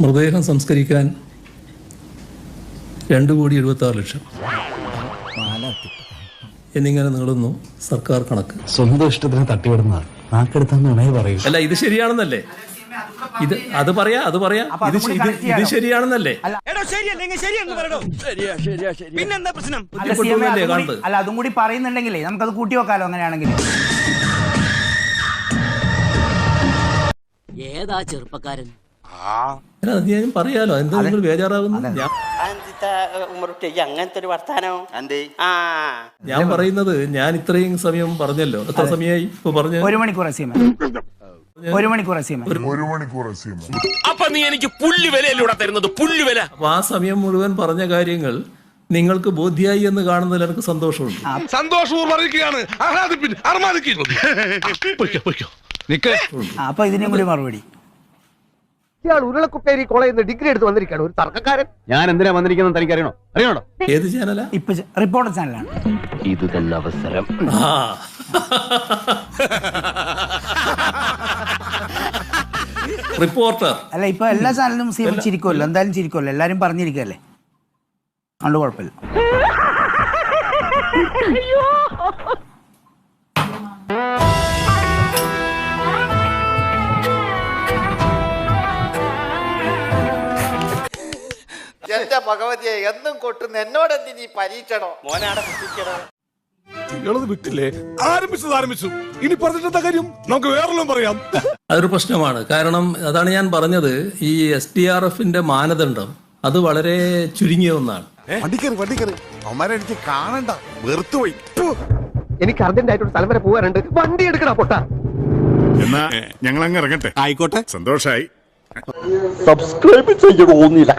മൃതദേഹം സംസ്കരിക്കാൻ രണ്ട് കോടി എഴുപത്തി ആറ് ലക്ഷം. എന്നിങ്ങനെ നീളുന്നു സർക്കാർ കണക്ക്. സ്വന്തം ഇഷ്ടത്തിന് തട്ടിവിടുന്നതാണ്. പറയൂ. അല്ല ഇത് ശരിയാണെന്നല്ലേ? ഇത് അത് പറയാ അത് പറയാ. ഇത് ഇത്. ശരിയാണെന്നല്ലേ? അല്ല. അതും കൂടി- പറയുന്നുണ്ടെങ്കിലേ നമുക്കത് കൂട്ടി വെക്കാലോ അങ്ങനെയാണെങ്കിൽ. ഏതാ ചെറുപ്പക്കാരൻ? ഞാൻ പറയാലോ എന്താ നിങ്ങൾ ബേജാറാകുന്നു അങ്ങനത്തെ ഒരു വർത്താനം? ഞാൻ പറയുന്നത് ഞാൻ ഇത്രയും സമയം പറഞ്ഞല്ലോ. എത്ര സമയമായി ഇപ്പൊ പറഞ്ഞു? ഒരു മണിക്കൂർ ഒരു മണിക്കൂർ സി എം അപ്പൊ നീ എനിക്ക് പുല്ല് വിലയിലൂടെ തരുന്നത്? പുല്ല് വില. അപ്പൊ ആ സമയം മുഴുവൻ പറഞ്ഞ കാര്യങ്ങൾ നിങ്ങൾക്ക് ബോധ്യായി എന്ന് കാണുന്നതിൽ എനിക്ക് സന്തോഷമുണ്ട്. സന്തോഷവും അറിയിക്കുകയാണ്. അപ്പൊ ഇതിനും കൂടി മറുപടി. ഇയാൾ ഉരുളക്കുപ്പേരി കോളേജിൽ നിന്ന് ഡിഗ്രി എടുത്ത് വന്നിരിക്കുകയാണ്. ഒരു തർക്കക്കാരൻ. ഞാൻ എന്തിനാ വന്നിരിക്കുന്നത് തനിക്ക് അറിയണോ അറിയണോ? ഏത് ചാനലാ ഇപ്പൊ റിപ്പോർട്ടർ ചാനലാണ് ഇത് തന്നെ അവസരം റിപ്പോർട്ടർ അല്ല ഇപ്പൊ എല്ലാ ചാനലിലും സി എം ചിരിക്കുമല്ലോ. എന്തായാലും ചിരിക്കുമല്ലോ. എല്ലാരും പറഞ്ഞിരിക്കല്ലേ അതുകൊണ്ട് കുഴപ്പമില്ല. എന്റെ ഭഗവതിയെ എന്നും കൊട്ടുന്ന എന്നോട് എന്തിനീ പരീക്ഷണോ? മോനാണ് കുട്ടിക്കണോ ഇളത് വിട്ടില്ലേ? ആരംഭിച്ചത് ആരംഭിച്ചു. ഇനി പറഞ്ഞിട്ടെന്താ കാര്യം? നമുക്ക് വേറെല്ലാം പറയാം. അതൊരു പ്രശ്നമാണ്. കാരണം അതാണ് ഞാൻ പറഞ്ഞത്. ഈ എസ് ഡി ആർ എഫിന്റെ മാനദണ്ഡം അത് വളരെ ചുരുങ്ങിയ ഒന്നാണ്. വണ്ടിക്കറി വണ്ടിക്കറി അവന്മാരെ എനിക്ക് കാണണ്ട. വെറുത്തുപോയി. എനിക്ക് അർജന്റ് ആയിട്ട് ഒരു സ്ഥലം വരെ പോകാനുണ്ട്. വണ്ടി എടുക്കണ പൊട്ട. എന്നാ ഞങ്ങൾ അങ്ങ് ഇറങ്ങട്ടെ. ആയിക്കോട്ടെ. സന്തോഷായി. സബ്സ്ക്രൈബ് ചെയ്യണോന്നില്ല